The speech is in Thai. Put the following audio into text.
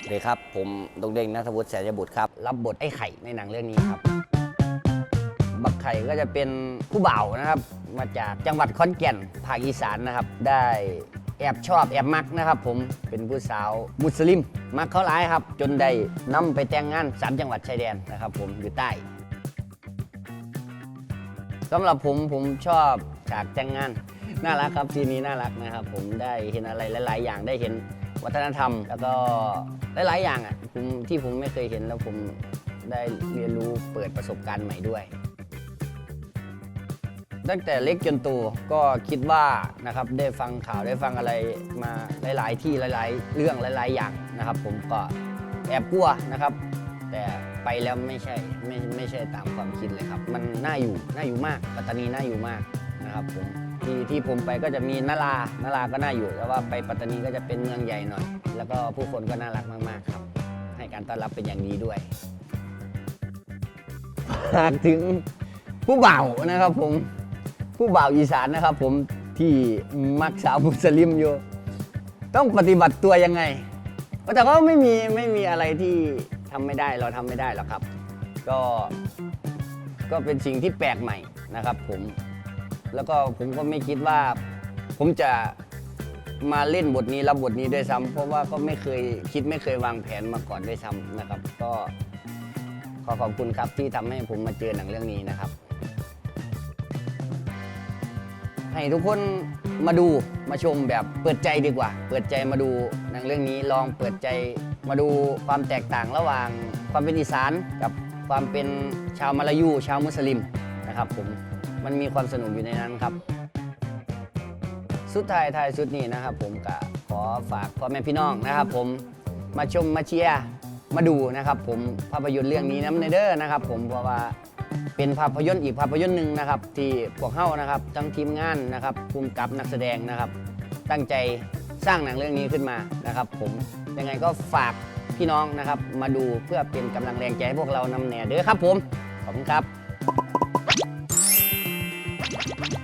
สวัสดีครับ ผมดงเด้งนัทวุฒิแสนยบุตรครับ รับบทไอ้ไข่ในหนังเรื่องนี้ครับ บักไข่ก็จะเป็นผู้บ่าวนะครับ มาจากจังหวัดขอนแก่นภาคอีสานนะครับ ได้แอบชอบแอบมักนะครับผมเป็นผู้สาวมุสลิม มักเขาหลายครับ จนได้นำไปแต่งงานสามจังหวัดชายแดนนะครับ ผมอยู่ใต้สำหรับผมผมชอบฉากแต่งงาน น่ารักครับทีนี้น่ารักนะครับ ผมได้เห็นอะไรหลาย ๆ อย่างได้เห็นวัฒนธรรม แล้วก็หลาย ๆ อย่างอะผมที่ผมไม่เคยเห็นแล้วผมได้เรียนรู้เปิดประสบการณ์ใหม่ด้วย ตั้งแต่เล็กจนโตก็คิดว่านะครับได้ฟังข่าวได้ฟังอะไรมาหลาย ๆ ที่หลาย ๆ เรื่องหลาย ๆ อย่างนะครับ ผมก็แอบกลัวนะครับ แต่ไปแล้วไม่ใช่ไม่ไม่ใช่ตามความคิดเลยครับ มันน่าอยู่น่าอยู่มากปัตตานีน่าอยู่มาก นะครับผมที่ที่ผมไปก็จะมีนารานาราก็น่าอยู่แต่ว่าไปปัตตานีก็จะเป็นเมืองใหญ่หน่อย แล้วก็ผู้คนก็น่ารักมากๆครับ ให้การต้อนรับเป็นอย่างดีด้วยฝากถึงผู้บ่าวนะครับผมผู้บ่าวอีสานนะครับ ผมที่มักสาวมุสลิมอยู่ต้องปฏิบัติตัวยังไง แต่ก็ไม่มีไม่มีอะไรที่ทำไม่ได้เราทำไม่ได้หรอกครับ ก็ก็เป็นสิ่งที่แปลกใหม่นะครับ ผม แล้วก็ผมก็ไม่คิดว่า ผมจะมาเล่นบทนี้รับบทนี้ด้วยซ้ำเพราะว่าก็ไม่เคยคิดไม่เคยวางแผนมาก่อนด้วยซ้ำนะครับ ก็ขอขอบคุณครับที่ทำให้ผมมาเจอหนังเรื่องนี้นะครับ ให้ทุกคนมาดูมาชมแบบเปิดใจดีกว่า เปิดใจมาดูหนังเรื่องนี้ลองเปิดใจมาดูความแตกต่างระหว่างความเป็นอีสานกับความเป็นชาวมาลายูชาวมุสลิมนะครับผม มันมีความสนุกอยู่ในนั้นครับ สุดท้ายท้ายสุดนี้นะครับ ผมก็ขอฝากพ่อแม่พี่น้องนะครับ ผมมาชมมาเชียร์มาดูนะครับ ผมภาพยนตร์เรื่องนี้น้ำในเด้อนะครับ ผมเพราะว่าเป็นภาพยนตร์อีกภาพยนตร์หนึ่งนะครับ ที่พวกเฮานะครับทั้งทีมงานนะครับภูมิกับนักแสดงนะครับ ตั้งใจสร้างหนังเรื่องนี้ขึ้นมานะครับ ผมยังไงก็ฝากพี่น้องนะครับ มาดูเพื่อเป็นกำลังแรงใจให้พวกเรานำแหน่เด้อครับ ผมขอบคุณครับ Thank you.